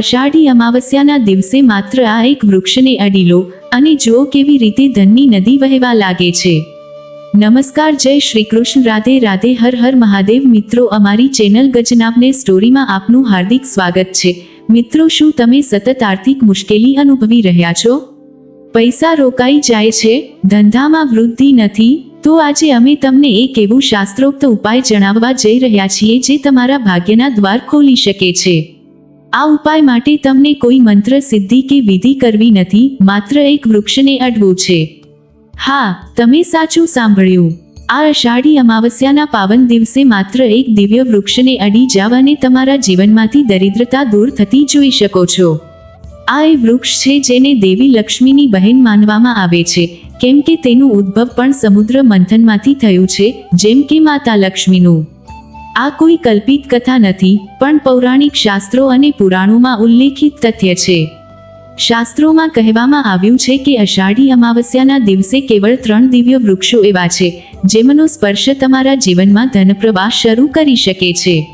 અષાઢી અમાવસ્યાના દિવસે માત્ર આ એક વૃક્ષને અડી લો અને જુઓ કેવી રીતે ધનની નદી વહેવા લાગે છે. નમસ્કાર, જય શ્રી કૃષ્ણ. રાધે રાધે, હર હર મહાદેવ. મિત્રો, અમારી ચેનલ ગજનાબને સ્ટોરીમાં આપનું હાર્દિક સ્વાગત છે. મિત્રો, શું તમે સતત આર્થિક મુશ્કેલી અનુભવી રહ્યા છો? પૈસા રોકાઈ જાય છે, ધંધામાં વૃદ્ધિ નથી, તો આજે અમે તમને એક એવું શાસ્ત્રોક્ત ઉપાય જણાવવા જઈ રહ્યા છીએ જે તમારા ભાગ્યના દ્વાર ખોલી શકે છે. આ ઉપાય માટે તમને કોઈ મંત્ર, સિદ્ધિ કે વિધિ કરવી નથી, માત્ર એક વૃક્ષને અડવું છે. હા, તમે સાચું સાંભળ્યું. આ અષાઢી અમાવસ્યાના પાવન દિવસે માત્ર એક દિવ્ય વૃક્ષને અડી જાવ તમારા જીવનમાંથી દરિદ્રતા દૂર થતી જોઈ શકો છો. આ એ વૃક્ષ છે જેને દેવી લક્ષ્મીની બહેન માનવામાં આવે છે, કેમ કે તેનું ઉદ્ભવ પણ સમુદ્ર મંથનમાંથી થયું છે, જેમ કે માતા લક્ષ્મીનું. આ કોઈ કલ્પિત કથા નથી, પણ પૌરાણિક શાસ્ત્રો અને પુરાણોમાં ઉલ્લેખિત તથ્ય છે. શાસ્ત્રોમાં કહેવામાં આવ્યું છે કે અષાઢી અમાવસ્યાના દિવસે કેવળ ત્રણ દિવ્ય વૃક્ષો એવા છે, જેમનો સ્પર્શ તમારા જીવનમાં ધનપ્રવાહ શરૂ કરી શકે છે.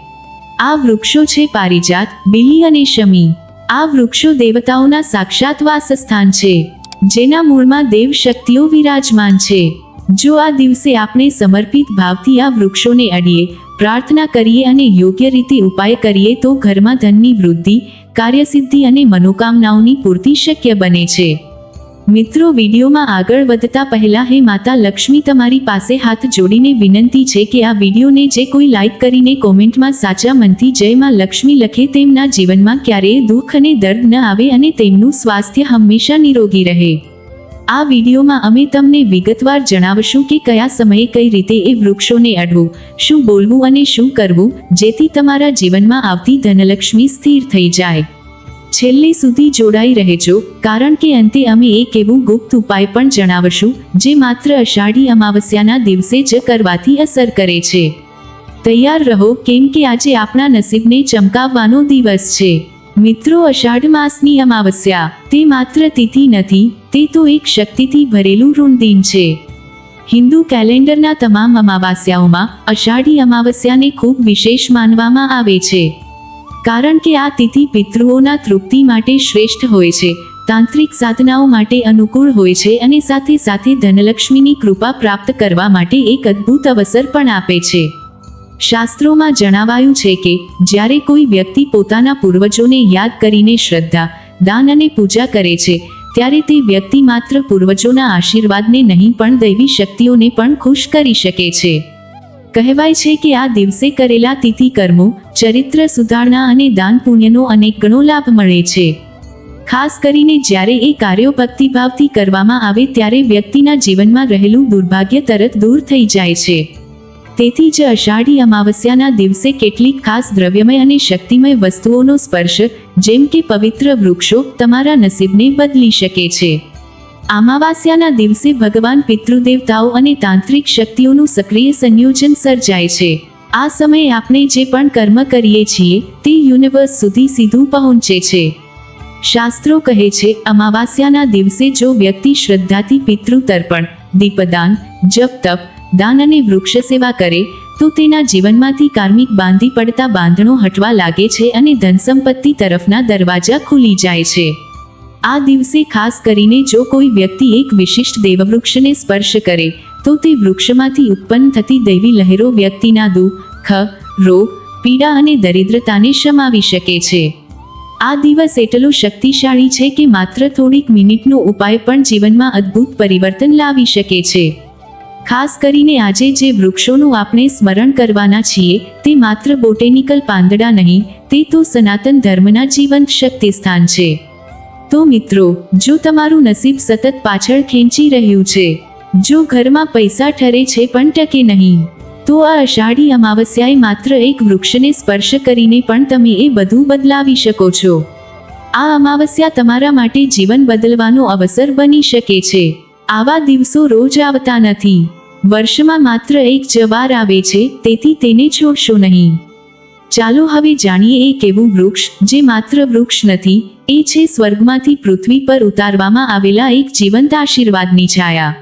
આ વૃક્ષો છે પારિજાત, બિલી અને શમી. આ વૃક્ષો દેવતાઓના સાક્ષાત વાસસ્થાન છે, જેના મૂળમાં દેવ શક્તિઓ વિરાજમાન છે. જો આ દિવસે આપણે સમર્પિત ભાવથી આ વૃક્ષોને અડીએ પ્રાર્થના કરીએ અને યોગ્ય રીતે ઉપાય કરીએ તો ઘરમાં ધનની વૃદ્ધિ, કાર્યસિદ્ધિ અને મનોકામનાઓની પૂર્તિ શક્ય બને છે. મિત્રો, વિડીયોમાં આગળ વધતા પહેલા હે માતા લક્ષ્મી તમારી પાસે હાથ જોડીને વિનંતી છે કે આ વિડીયોને જે કોઈ લાઇક કરીને કોમેન્ટમાં સાચા મનથી જય માં લક્ષ્મી લખે તેમના જીવનમાં ક્યારેય દુઃખ અને દર્દ ન આવે અને તેમનું સ્વાસ્થ્ય હંમેશા નિરોગી રહે. આ વિડીયોમાં અમે તમને વિગતવાર જણાવશું કે કયા સમયે કઈ રીતે એ વૃક્ષોને અડવું, શું બોલવું અને શું કરવું, જેથી તમારા જીવનમાં આવતી ધનલક્ષ્મી સ્થિર થઈ જાય. છેલ્લે સુધી જોડાઈ રહેજો, કારણ કે અંતે અમે એક એવું ગુપ્ત ઉપાય પણ જણાવશું, જે માત્ર અષાઢી અમાવસ્યાના દિવસે જ કરવાથી અસર કરે છે. તૈયાર રહો, કેમ કે આજે આપણા નસીબને ચમકાવવાનો દિવસ છે. મિત્રો, અષાઢ માસની અમાવસ્યા. તે માત્ર તિથિ નથી, તે તો એક શક્તિથી ભરેલું ઋણદિન છે. હિન્દુ કેલેન્ડરના તમામ અમાવાસ્યાઓમાં અષાઢી અમાવસ્યાને ખૂબ વિશેષ માનવામાં આવે છે. કારણ કે આ તિથિ પિતૃઓના તૃપ્તિ માટે શ્રેષ્ઠ હોય છે, તાંત્રિક સાધનાઓ માટે અનુકૂળ હોય છે અને સાથે સાથે ધનલક્ષ્મીની કૃપા પ્રાપ્ત કરવા માટે એક અદ્ભુત અવસર પણ આપે છે. શાસ્ત્રોમાં જણાવાયું છે કે, જ્યારે કોઈ વ્યક્તિ પોતાના પૂર્વજોને યાદ કરીને શ્રદ્ધા, દાન અને પૂજા કરે છે, ત્યારે તે વ્યક્તિ માત્ર પૂર્વજોના આશીર્વાદને નહીં પણ દૈવી શક્તિઓને પણ ખુશ કરી શકે છે. કહેવાય છે કે આ દિવસે કરેલા તિથિ કર્મો, ચરિત્ર સુધારણા અને દાન પુણ્યનો અનેક ગણો લાભ મળે છે. ખાસ કરીને જ્યારે એ કાર્યો ભક્તિભાવથી કરવામાં આવે ત્યારે વ્યક્તિના જીવનમાં રહેલું દુર્ભાગ્ય તરત દૂર થઈ જાય છે. તેથી જ અષાઢી અમાવસ્યાના દિવસે કેટલીક ખાસ દ્રવ્યમય અને શક્તિમય વસ્તુઓનો સ્પર્શ, જેમ કે પવિત્ર વૃક્ષો, તમારા નસીબને બદલી શકે છે. અમાવાસ્યાના દિવસે ભગવાન પિતૃદેવતાઓ અને તાંત્રિક શક્તિઓનું સક્રિય સંયોજન સર્જાય છે. આ સમયે આપણે જે પણ કર્મ કરીએ છીએ, તે યુનિવર્સ સુધી સીધું પહોંચે છે. શાસ્ત્રો કહે છે, અમાવાસ્યાના દિવસે જો વ્યક્તિ શ્રદ્ધાથી પિતૃ તર્પણ, દીપદાન જપ તપ દાન અને વૃક્ષ સેવા કરે, તો તેના જીવનમાંથી કાર્મિક બાંધી પડતા બાંધણો હટવા લાગે છે અને ધન સંપત્તિ તરફના દરવાજા ખુલી જાય છે. આ દિવસે ખાસ કરીને જો કોઈ વ્યક્તિ એક વિશિષ્ટ દેવવૃક્ષને સ્પર્શ કરે, તો તે વૃક્ષમાંથી ઉત્પન્ન થતી દૈવી લહેરો વ્યક્તિના દુઃખ રોગ પીડા અને દરિદ્રતાને શમાવી શકે છે. આ દિવસ એટલો શક્તિશાળી છે કે માત્ર થોડીક મિનિટનો ઉપાય પણ જીવનમાં અદ્ભુત પરિવર્તન લાવી શકે છે. ખાસ કરીને આજે જે વૃક્ષોનું આપણે સ્મરણ કરવાના છીએ, તે માત્ર બોટેનિકલ પાંદડા નહીં, તે તો સનાતન ધર્મના જીવંત શક્તિ સ્થાન છે. તો મિત્રો, જો તમારું નસીબ સતત પાછળ ખેંચી રહ્યું છે, જો ઘરમાં પૈસા ઠરે છે પણ ટકે નહીં, તો આ અષાઢી અમાવસ્યાએ માત્ર એક વૃક્ષને સ્પર્શ કરીને પણ તમે એ બધું બદલાવી શકો છો. આ અમાવસ્યા તમારા માટે જીવન બદલવાનો અવસર બની શકે છે. આવા દિવસો રોજ આવતા નથી. વર્ષમાં માત્ર એક જ વાર આવે છે, તેથી તેને છોડશો નહીં. ચાલો હવે જાણીએ એક એવું વૃક્ષ, જે માત્ર વૃક્ષ નથી, એ છે સ્વર્ગમાંથી પૃથ્વી પર ઉતારવામાં આવેલા એક જીવંત આશીર્વાદની છાયા.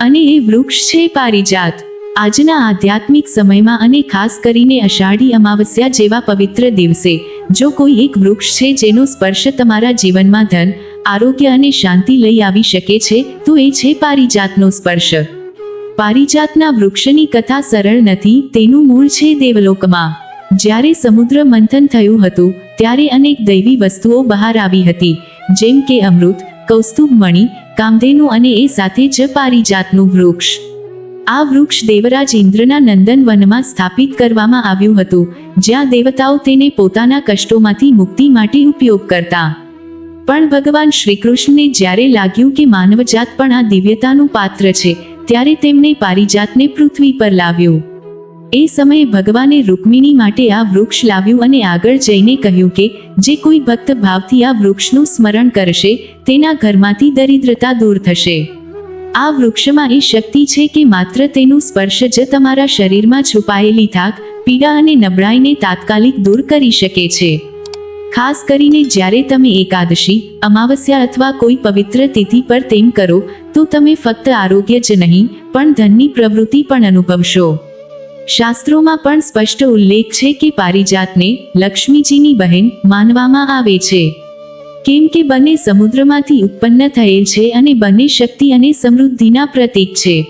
અને એ વૃક્ષ છે પારિજાત. આજના આધ્યાત્મિક સમયમાં અને ખાસ કરીને અષાઢી અમાવસ્યા જેવા પવિત્ર દિવસે, જો કોઈ એક વૃક્ષ છે જેનો સ્પર્શ તમારા જીવનમાં ધન, આરોગ્ય અને શાંતિ લઈ આવી શકે છે, તો એ છે પારિજાતનો સ્પર્શ. પારિજાતના વૃક્ષની કથા સરળ નથી, તેનું મૂળ છે દેવલોકમાં. જ્યારે સમુદ્ર મંથન થયું હતું, ત્યારે અનેક દૈવી વસ્તુઓ બહાર આવી હતી, જેમ કે અમૃત, કૌસ્તુભ મણિ, કામધેનુ અને એ સાથે જ પારિજાતનું વૃક્ષ. આ વૃક્ષ દેવરાજ ઇન્દ્રના નંદન વનમાં સ્થાપિત કરવામાં આવ્યું હતું, જ્યાં દેવતાઓ તેને પોતાના કષ્ટોમાંથી મુક્તિ માટે ઉપયોગ કરતા. પણ ભગવાન શ્રીકૃષ્ણને જ્યારે લાગ્યું કે માનવજાત પણ આ દિવ્યતાનું પાત્ર છે ત્યારે તેમણે પારિજાતને પૃથ્વી પર લાવ્યો. એ સમયે ભગવાને રૂકમિણી માટે આ વૃક્ષ લાવ્યું અને આગળ જઈને કહ્યું કે, જે કોઈ ભક્ત ભાવથી આ વૃક્ષનું સ્મરણ કરશે, તેના ઘરમાંથી દરિદ્રતા દૂર થશે. આ વૃક્ષમાં એ શક્તિ છે કે માત્ર તેનું સ્પર્શ જ તમારા શરીરમાં છુપાયેલી થાક, પીડા અને નબળાઈને તાત્કાલિક દૂર કરી શકે છે. ખાસ કરીને જ્યારે તમે એકાદશી, અમાવસ્યા અથવા કોઈ પવિત્ર તિથિ પર તેમ કરો, તો તમે ફક્ત આરોગ્ય જ નહીં, પણ ધનની પ્રવૃત્તિ પણ અનુભવશો. શાસ્ત્રોમાં પણ સ્પષ્ટ ઉલ્લેખ છે કે પારિજાતને લક્ષ્મીજીની બહેન માનવામાં આવે છે. કેમ કે બંને સમુદ્રમાંથી ઉત્પન્ન થયેલ છે અને બંને શક્તિ અને સમૃદ્ધિના પ્રતીક છે.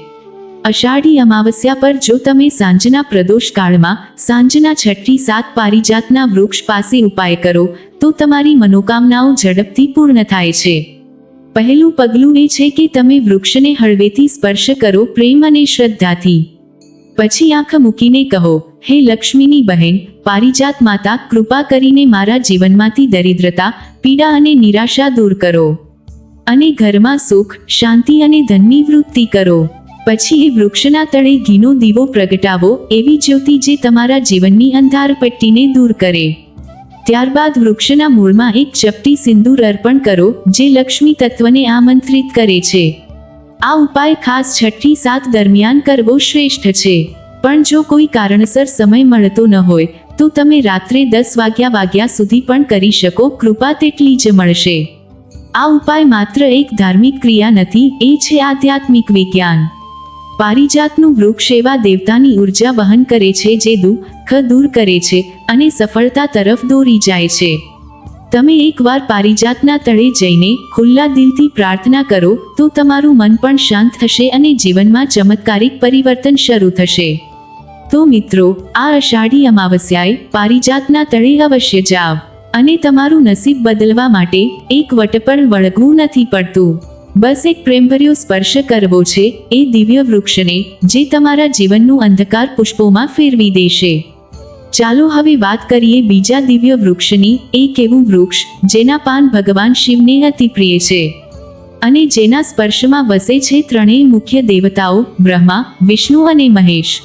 અષાઢી અમાવસ્યા પર જો તમે સાંજના પ્રદોષ કાળમાં સાંજના છઠ્ઠી સાત પારિજાતના વૃક્ષ પાસે ઉપાય કરો, તો તમારી મનોકામનાઓ ઝડપથી પૂર્ણ થાય છે. પહેલું પગલું એ છે કે તમે વૃક્ષને હળવેથી સ્પર્શ કરો પ્રેમ અને શ્રદ્ધાથી. પછી આંખ મૂકીને કહો, હે લક્ષ્મીની બહેન, પારિજાત માતા, કૃપા કરીને મારા જીવનમાંથી દરિદ્રતા, પીડા અને નિરાશા દૂર કરો. અને ઘરમાં સુખ, શાંતિ અને ધનની વૃત્તિ કરો. પછી એ વૃક્ષના તળે ઘીનો દીવો પ્રગટાવો, એવી જ્યોતિ જે તમારા જીવનની અંધારપટ્ટીને દૂર કરે. ત્યારબાદ વૃક્ષના મૂળમાં એક ચપટી સિંદૂર અર્પણ કરો, જે લક્ષ્મી તત્વને આમંત્રિત કરે છે. આ ઉપાય ખાસ છઠ્ઠી સાત દરમિયાન કરવો શ્રેષ્ઠ છે. પણ જો કોઈ કારણસર સમય મળતો ન હોય, તો તમે રાત્રે દસ વાગ્યા વાગ્યા સુધી પણ કરી શકો, કૃપા તેટલી જ મળશે. આ ઉપાય માત્ર એક ધાર્મિક ક્રિયા નથી, એ છે આધ્યાત્મિક વિજ્ઞાન. પારિજાતનું વૃક્ષ એવા દેવતાની ઊર્જા વહન કરે છે જે દુઃખ દૂર કરે છે અને સફળતા તરફ દોરી જાય છે. તમે એકવાર પારિજાતના તળે જઈને ખુલ્લા દિલથી પ્રાર્થના કરો તો તમારું મન પણ શાંત થશે અને જીવનમાં ચમત્કારિક પરિવર્તન શરૂ થશે. તો મિત્રો, આ અષાઢી અમાવસ્યાએ પારિજાતના તળે અવશ્ય જાવ અને તમારું નસીબ બદલવા માટે એક વટ પણ વળગવું નથી પડતું. બસ એક પ્રેમભર્યો સ્પર્શ કરવો છે, એ દિવ્ય વૃક્ષને, જે તમારા જીવનનું અંધકાર પુષ્પોમાં ફેરવી દેશે. ચાલો હવે વાત કરીએ બીજા દિવ્ય વૃક્ષની એક એવું વૃક્ષ, જેના પાન ભગવાન શિવને અતિ પ્રિય છે. અને જેના સ્પર્શમાં વસે છે ત્રણેય મુખ્ય દેવતાઓ, બ્રહ્મા, વિષ્ણુ અને મહેશ.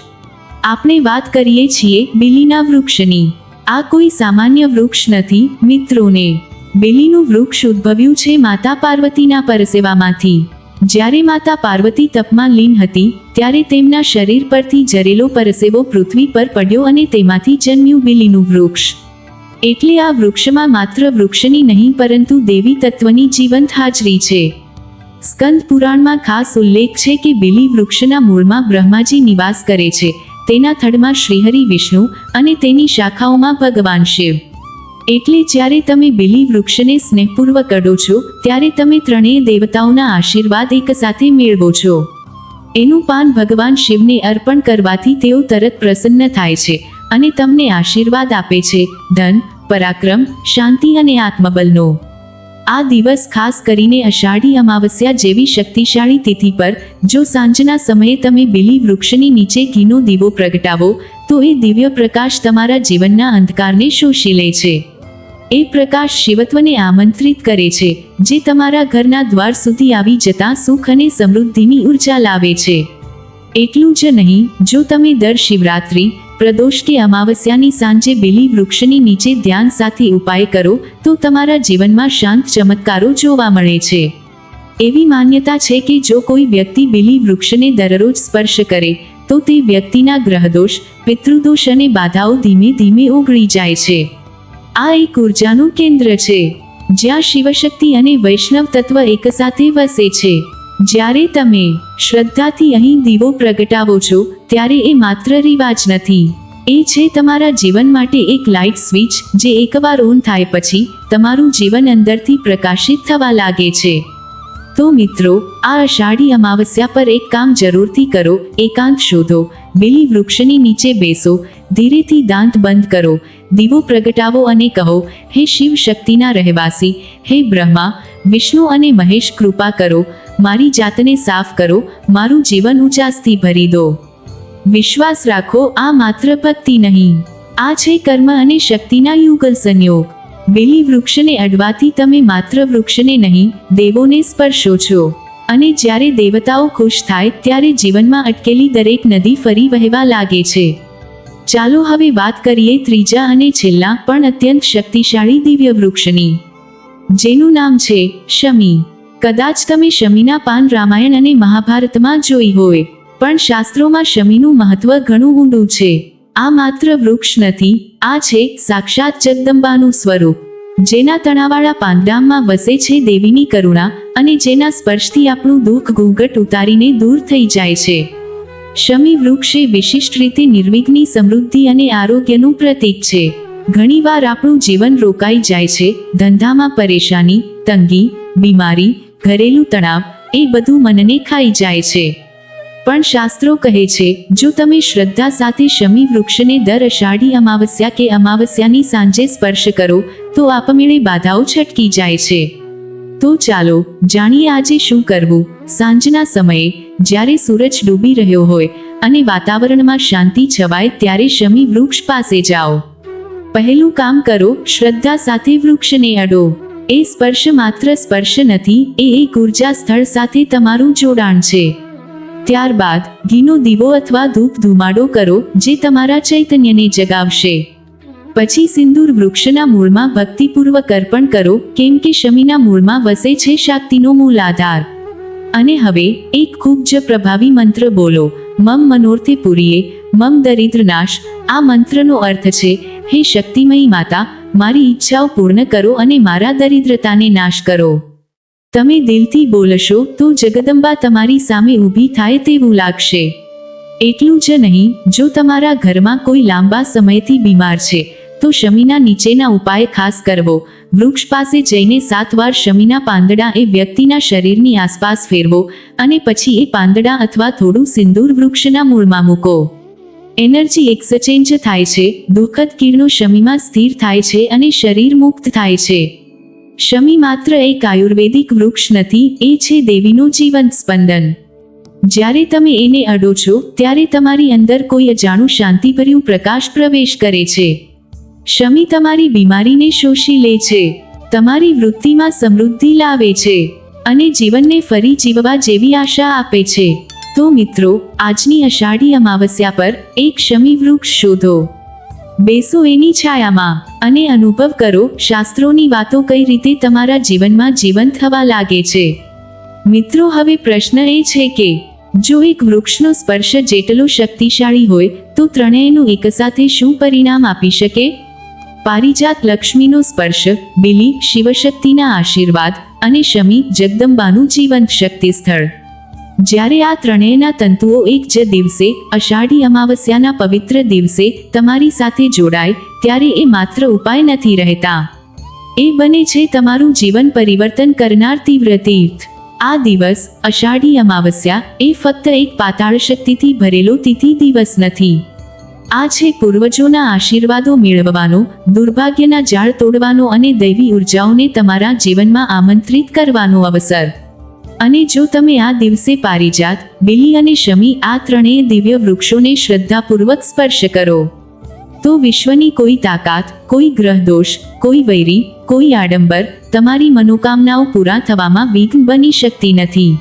આપણે વાત કરીએ છીએ બિલીના વૃક્ષની. આ કોઈ સામાન્ય વૃક્ષ નથી, મિત્રોને. બેલીનું વૃક્ષ ઉદ્ભવ્યું છે માતા પાર્વતીના પરસેવામાંથી. જ્યારે માતા પાર્વતી તપમાં લીન હતી, ત્યારે તેમના શરીર પરથી જરેલો પરસેવો પૃથ્વી પર પડ્યો અને તેમાંથી જન્મ્યું બિલીનું વૃક્ષ. એટલે આ વૃક્ષમાં માત્ર વૃક્ષની નહીં, પરંતુ દેવી તત્વની જીવંત હાજરી છે. સ્કંદ પુરાણમાં ખાસ ઉલ્લેખ છે કે બિલી વૃક્ષના મૂળમાં બ્રહ્માજી નિવાસ કરે છે, તેના થડમાં શ્રીહરિ વિષ્ણુ અને તેની શાખાઓમાં ભગવાન શિવ. એટલે જ્યારે તમે બિલી વૃક્ષને સ્નેહપૂર્વક અડો છો, ત્યારે તમે ત્રણેય દેવતાઓના આશીર્વાદ એક સાથે મેળવો છો. એનું પાન ભગવાન શિવને અર્પણ કરવાથી તેઓ તરત પ્રસન્ન થાય છે અને તમને આશીર્વાદ આપે છે, ધન, પરાક્રમ, શાંતિ અને આત્મબલનો. આ દિવસ ખાસ કરીને અષાઢી અમાવસ્યા જેવી શક્તિશાળી તિથિ પર, જો સાંજના સમયે તમે બિલી વૃક્ષની નીચે ઘીનો દીવો પ્રગટાવો, તો એ દિવ્ય પ્રકાશ તમારા જીવનના અંધકારને શોષી લે છે. એ પ્રકાશ શિવત્વને આમંત્રિત કરે છે, જે તમારા ઘરના દ્વાર સુધી આવી જતા સુખ અને સમૃદ્ધિની ઊર્જા લાવે છે. એટલું જ નહીં, જો તમે દર શિવરાત્રિ, પ્રદોષ કે અમાવસ્યાની સાંજે બેલી વૃક્ષની નીચે ધ્યાન સાથે ઉપાય કરો, તો તમારા જીવનમાં શાંત ચમત્કારો જોવા મળે છે. એવી માન્યતા છે કે જો કોઈ વ્યક્તિ બેલી વૃક્ષને દરરોજ સ્પર્શ કરે, તો તે વ્યક્તિના ગ્રહદોષ, પિતૃદોષ અને બાધાઓ ધીમે ધીમે ઓગળી જાય છે. આ એક ઉર્જાનું કેન્દ્ર છે, જ્યાં શિવશક્તિ અને વૈષ્ણવ તત્વ એકસાથે વસે છે. જ્યારે તમે શ્રદ્ધાથી અહીં દીવો પ્રગટાવો છો, ત્યારે એ માત્ર રિવાજ નથી. એ છે તમારા જીવન માટે એક લાઇટ સ્વિચ, જે એકવાર ઓન થાય પછી તમારું જીવન અંદરથી પ્રકાશિત થવા લાગે છે. તો મિત્રો, આ અષાઢી અમાવસ્યા પર એક કામ જરૂરથી કરો, એકાંત શોધો, બેલી વૃક્ષની નીચે બેસો, ધીરેથી દાંત બંધ કરો, દીવો પ્રગટાવો અને કહો, હે શિવ શક્તિના રહેવાસી, હે બ્રહ્મા, વિષ્ણુ અને મહેશ કૃપા કરો, મારી જાતને સાફ કરો, મારું જીવન ઉચાસથી ભરી દો. વિશ્વાસ રાખો, આ માત્ર ભક્તિ નહીં. આ છે કર્મ અને શક્તિના યુગલ સંયોગ. બેલી વૃક્ષને અડવાથી તમે માત્ર વૃક્ષને નહીં, દેવોને સ્પર્શો છો. અને જ્યારે દેવતાઓ ખુશ થાય ત્યારે જીવનમાં અટકેલી દરેક નદી ફરી વહેવા લાગે છે. ચાલો હવે વાત કરીએ ત્રીજા અને છેલ્લા, પણ અત્યંત શક્તિશાળી દિવ્ય વૃક્ષની. જેનું નામ છે શમી. કદાચ તમે શમીના પાન રામાયણ અને મહાભારતમાં જોઈ હોય, પણ શાસ્ત્રોમાં શમીનું મહત્વ ઘણું ઊંડું છે. આ માત્ર વૃક્ષ નથી, આ છે સાક્ષાત જગદંબાનું સ્વરૂપ. જેના તણાવાળા પાંદડામાં વસે છે દેવીની કરુણા અને જેના સ્પર્શથી આપણું દુઃખ ઘૂંઘટ ઉતારીને દૂર થઈ જાય છે. શમી વૃક્ષ વિશિષ્ટ રીતે નિર્વિઘ્ની સમૃદ્ધિ અને આરોગ્યનું પ્રતીક છે. ઘણીવાર આપણું જીવન રોકાઈ જાય છે, ધંધામાં પરેશાની, તંગી, બીમારી, ઘરેલું તણાવ, એ બધું મનને ખાઈ જાય છે. પણ શાસ્ત્રો કહે છે, જો તમે શ્રદ્ધા સાથે શમી વૃક્ષને દર અષાઢી અમાવસ્યા કે અમાવસ્યાની સાંજે સ્પર્શ કરો, તો આપમેળે બાધાઓ છટકી જાય છે. તો ચાલો, જાણીએ આજે શું કરવું. સાંજના સમયે, જ્યારે સૂરજ ડૂબી રહ્યો હોય અને વાતાવરણમાં શાંતિ છવાય, ત્યારે શમી વૃક્ષ પાસે જાઓ. પહેલું કામ કરો, શ્રદ્ધા સાથે વૃક્ષને અડો. એ સ્પર્શ માત્ર સ્પર્શ નથી, એ એક ઊર્જા સ્થળ સાથે તમારું જોડાણ છે. ત્યારબાદ ઘીનો દીવો અથવા ધૂપ ધુમાડો કરો, જે તમારા ચૈતન્યને જગાવશે. પછી સિંદૂર વૃક્ષના મૂળમાં ભક્તિપૂર્વક અર્પણ કરો, કેમ કે શમીના મૂળમાં વસે છે શક્તિનો મૂળ આધાર અને હવે, એક ખૂબ જ પ્રભાવી મંત્ર બોલો, મમ મનોર્થે પુરીએ, મમ દરિદ્ર નાશ. આ મંત્રનો અર્થ છે, હે શક્તિમયી માતા, મારી ઈચ્છાઓ પૂર્ણ કરો અને મારા દરિદ્રતાને નાશ કરો. તમે દિલથી બોલશો તો જગદંબા તમારી સામે ઊભી થાય તેવું લાગશે. એટલું જ નહીં, જો તમારા ઘરમાં કોઈ લાંબા સમયથી બીમાર છે, તો શમીના નીચેના ઉપાય ખાસ કરવો. વૃક્ષ પાસે જઈને સાત વાર શમીના પાંદડા એ વ્યક્તિના શરીરની આસપાસ ફેરવો અને પછી એ પાંદડા અથવા થોડું સિંદૂર વૃક્ષના મૂળમાં મૂકો. એનર્જી એક્સચેન્જ થાય છે, દુઃખદ કિરણો શમીમાં સ્થિર થાય છે અને શરીર મુક્ત થાય છે. શમી માત્ર એક આયુર્વેદિક વૃક્ષ નથી, એ છે દેવીનું જીવંત સ્પંદન. જ્યારે તમે એને અડો છો, ત્યારે તમારી અંદર કોઈ અજાણું શાંતિભર્યું પ્રકાશ પ્રવેશ કરે છે. શમી તમારી બીમારીને શોષી લે છે. તમારી વૃત્તિમાં સમૃદ્ધિ લાવે છે અને જીવનને ફરી જીવવા જેવી આશા આપે છે. તો મિત્રો, આજની અષાઢી અમાવસ્યા પર એક શમી વૃક્ષ શોધો. બેસો એની છાયામાં અને અનુભવ કરો શાસ્ત્રોની વાતો કઈ રીતે તમારા જીવનમાં જીવંત થવા લાગે છે. મિત્રો, હવે પ્રશ્ન એ છે કે, જો એક વૃક્ષનો સ્પર્શ જેટલો શક્તિશાળી હોય, તો ત્રણેયનું એકસાથે શું પરિણામ આપી શકે? પારિજાત લક્ષ્મીનો સ્પર્શ, બિલી, શિવશક્તિના આશીર્વાદ અને શમી જગદંબાનું જીવંત શક્તિ સ્થળ જ્યારે આ ત્રણેયના તંતુઓ એક જ દિવસે, અષાઢી અમાવસ્યાના પવિત્ર દિવસે, તમારી સાથે જોડાય, ત્યારે એ માત્ર ઉપાય નથી રહેતા. એ બને છે તમારું જીવન પરિવર્તન કરનાર તીવ્ર તીર્થ. આ દિવસ, અષાઢી અમાવસ્યા, એ ફક્ત એક પાતાળ શક્તિથી ભરેલો તિથિ દિવસ નથી. આ છે પૂર્વજોના આશીર્વાદો મેળવવાનો, દુર્ભાગ્યના જાળ તોડવાનો અને દૈવી ઉર્જાઓને તમારા જીવનમાં આમંત્રિત કરવાનો અવસર. અને જો તમે આ દિવસે પારિજાત, બિલી અને શમી આ ત્રણેય દિવ્ય વૃક્ષોને શ્રદ્ધાપૂર્વક સ્પર્શ કરો. તો વિશ્વની કોઈ તાકાત, કોઈ ગ્રહ દોષ, કોઈ વૈરી, કોઈ આડંબર તમારી મનોકામનાઓ પૂરા થવામાં વિઘ્ન બની શકતી નથી.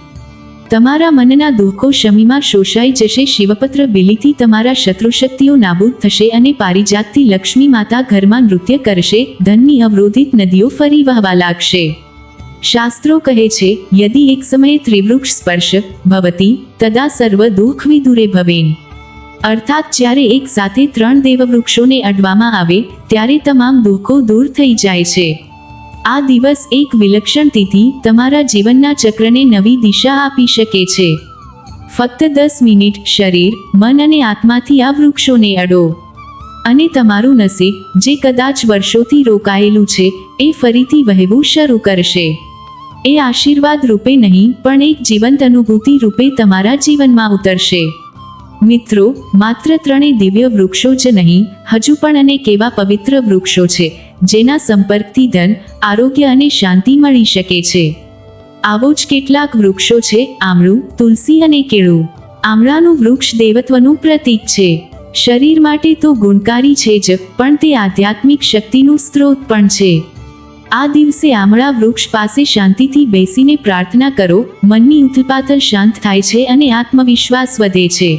તમારા મનના દુઃખો શમીમાં શોષાઈ જશે, શિવપત્ર બિલીથી તમારા શત્રુશક્તિઓ નાબૂદ થશે અને પારિજાતથી લક્ષ્મી માતા ઘરમાં નૃત્ય કરશે, ધનની અવરોધિત નદીઓ ફરી વહવા લાગશે. શાસ્ત્રો કહે છે, યદિ એક સમયે ત્રિવૃક્ષ સ્પર્શ ભવતી, તદા સર્વ દુઃખ વિદુરે ભવેન. અર્થાત જ્યારે એક સાથે ત્રણ દેવવૃક્ષોને અડવામાં આવે, ત્યારે તમામ દુઃખો દૂર થઈ જાય છે. આ દિવસ એક વિલક્ષણ તિથિ તમારા જીવનના ચક્રને નવી દિશા આપી શકે છે. ફક્ત દસ મિનિટ શરીર, મન અને આત્માથી આ વૃક્ષોને અડો. અને તમારું નસીબ, જે કદાચ વર્ષોથી રોકાયેલું છે, એ ફરીથી વહેવું શરૂ કરશે. એ આશીર્વાદ રૂપે નહીં, પણ એક જીવંત અનુભૂતિ રૂપે તમારા જીવનમાં ઉતરશે. મિત્રો, માત્ર ત્રણેય દિવ્ય વૃક્ષો જ નહીં, હજુ પણ અનેક એવા પવિત્ર વૃક્ષો છે, જેના સંપર્કથી ધન, આરોગ્ય અને શાંતિ મળી શકે છે. આવો જ કેટલાક વૃક્ષો છે, આમળું, તુલસી અને કેળું. આમળાનું વૃક્ષ દેવત્વનું પ્રતીક છે. શરીર માટે તો ગુણકારી છે જ, પણ તે આધ્યાત્મિક શક્તિનું સ્ત્રોત પણ છે. આ દિવસે આમળા વૃક્ષ પાસે શાંતિથી બેસીને પ્રાર્થના કરો, મનની ઉથલપાથલ શાંત થાય છે અને આત્મવિશ્વાસ વધે છે.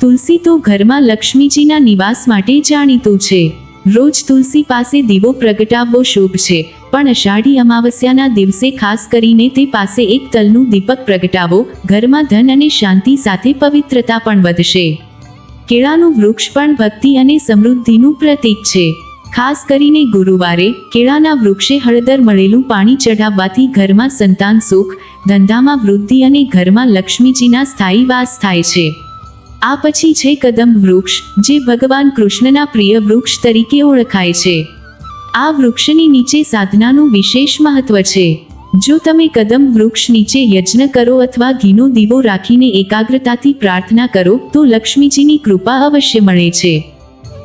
તુલસી તો ઘરમાં લક્ષ્મીજીના નિવાસ માટે જાણીતું છે. રોજ તુલસી પાસે દીવો પ્રગટાવવો શુભ છે, પણ અષાઢી અમાવસ્યાના દિવસે ખાસ કરીને તે પાસે એક તલનું દીપક પ્રગટાવો, ઘરમાં ધન અને શાંતિ સાથે પવિત્રતા પણ વધશે. કેળાનું વૃક્ષ પણ ભક્તિ અને સમૃદ્ધિનું પ્રતીક છે. ખાસ કરીને ગુરુવારે કેળાના વૃક્ષે હળદર મળેલું પાણી ચઢાવવાથી ઘરમાં સંતાન સુખ, ધંધામાં વૃદ્ધિ અને ઘરમાં લક્ષ્મીજીના સ્થાયી વાસ થાય છે. આ પછી છે કદમ વૃક્ષ, જે ભગવાન કૃષ્ણના પ્રિય વૃક્ષ તરીકે ઓળખાય છે. આ વૃક્ષની નીચે સાધનાનું વિશેષ મહત્વ છે. જો તમે કદમ વૃક્ષ નીચે યજ્ઞ કરો અથવા ઘીનો દીવો રાખીને એકાગ્રતાથી પ્રાર્થના કરો, તો લક્ષ્મીજીની કૃપા અવશ્ય મળે છે.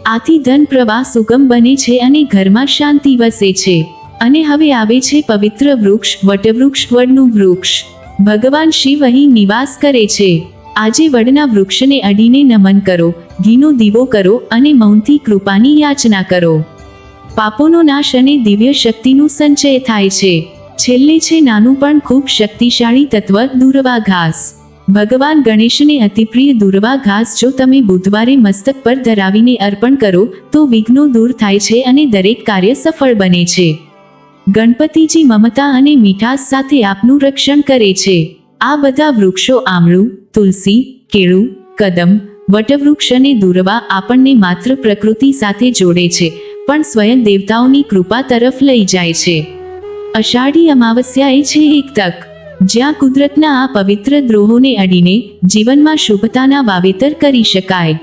આથી ધન પ્રવાહ સુગમ બને છે અને ઘરમાં શાંતિ વસે છે. અને હવે આવે છે પવિત્ર વૃક્ષ, વટવૃક્ષ, વડનું વૃક્ષ. ભગવાન શિવ અહીં નિવાસ કરે છે. આજે વડના વૃક્ષને અડીને નમન કરો, ઘીનો દીવો કરો અને મૌનથી કૃપાની યાચના કરો. પાપોનો નાશ અને દિવ્ય શક્તિનું સંચય થાય છે. છેલ્લે છે નાનું પણ ખૂબ શક્તિશાળી તત્વ દુર્વા ઘાસ ભગવાન ગણેશને અતિપ્રિય દુર્વા ઘાસ જો તમે બુધવારે મસ્તક પર ધરાવીને અર્પણ કરો, તો વિઘ્નો દૂર થાય છે અને દરેક કાર્ય સફળ બને છે. ગણપતિજી મમતા અને મીઠાસ સાથે આપનું રક્ષણ કરે છે. આ બધા વૃક્ષો આમળું, તુલસી, કેળું, કદમ, વટવૃક્ષ અને દુર્વા આપણને માત્ર પ્રકૃતિ સાથે જોડે છે, પણ સ્વયં દેવતાઓની કૃપા તરફ લઈ જાય છે. અષાઢી અમાવસ્યા એ છે એક તક. જ્યાં કુદરતના આ પવિત્ર દ્રોહોને અડીને જીવનમાં શુભતાના વાવેતર કરી શકાય.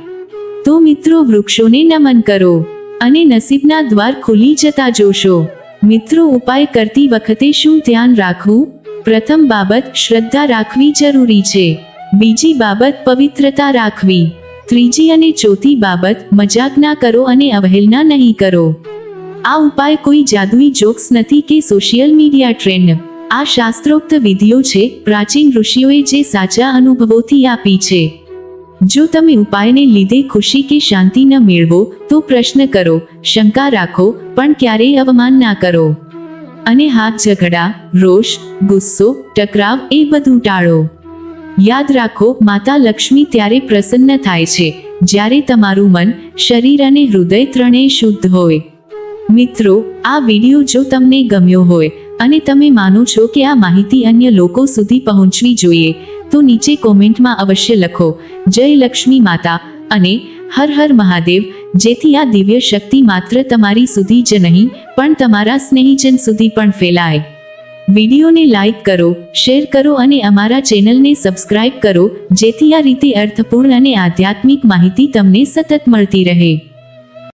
તો મિત્રો, વૃક્ષોને નમન કરો અને નસીબના દ્વાર ખુલી જતા જોશો. મિત્રો, ઉપાય કરતી વખતે શું ધ્યાન રાખવું? પ્રથમ બાબત, શ્રદ્ધા રાખવી જરૂરી છે. બીજી બાબત, પવિત્રતા રાખવી. ત્રીજી અને ચોથી બાબત, મજાક ના કરો અને અવહેલના નહીં કરો. આ ઉપાય કોઈ જાદુઈ જોક્સ નથી કે સોશિયલ મીડિયા ટ્રેન્ડ આ શાસ્ત્રોક્ત વિધિઓ છે, પ્રાચીન ઋષિઓએ જે સાચા અનુભવોથી આપી છે. જો તમે ઉપાયને લીધે ખુશી કે શાંતિ ન મેળવો, તો પ્રશ્ન કરો, શંકા રાખો, પણ ક્યારેય અવમાન ના કરો. અને હાથ ઝઘડા રોષ, ગુસ્સો, ટકરાવ એ બધું ટાળો. યાદ રાખો, માતા લક્ષ્મી ત્યારે પ્રસન્ન થાય છે, જ્યારે તમારું મન, શરીર અને હૃદય ત્રણેય શુદ્ધ હોય. મિત્રો, આ વિડિયો જો તમને ગમ્યો હોય અને તમે માનો છો કે આ માહિતી અન્ય લોકો સુધી પહોંચવી જોઈએ, તો નીચે કોમેન્ટમાં અવશ્ય લખો, જય લક્ષ્મી માતા અને હર હર મહાદેવ જેથી આ દિવ્ય શક્તિ માત્ર તમારી સુધી જ નહીં, પણ તમારા સ્નેહીજન સુધી પણ ફેલાય. વિડીયોને લાઇક કરો, શેર કરો અને અમારા ચેનલને સબસ્ક્રાઇબ કરો, જેથી આ રીતે અર્થપૂર્ણ અને આધ્યાત્મિક માહિતી તમને સતત મળતી રહે.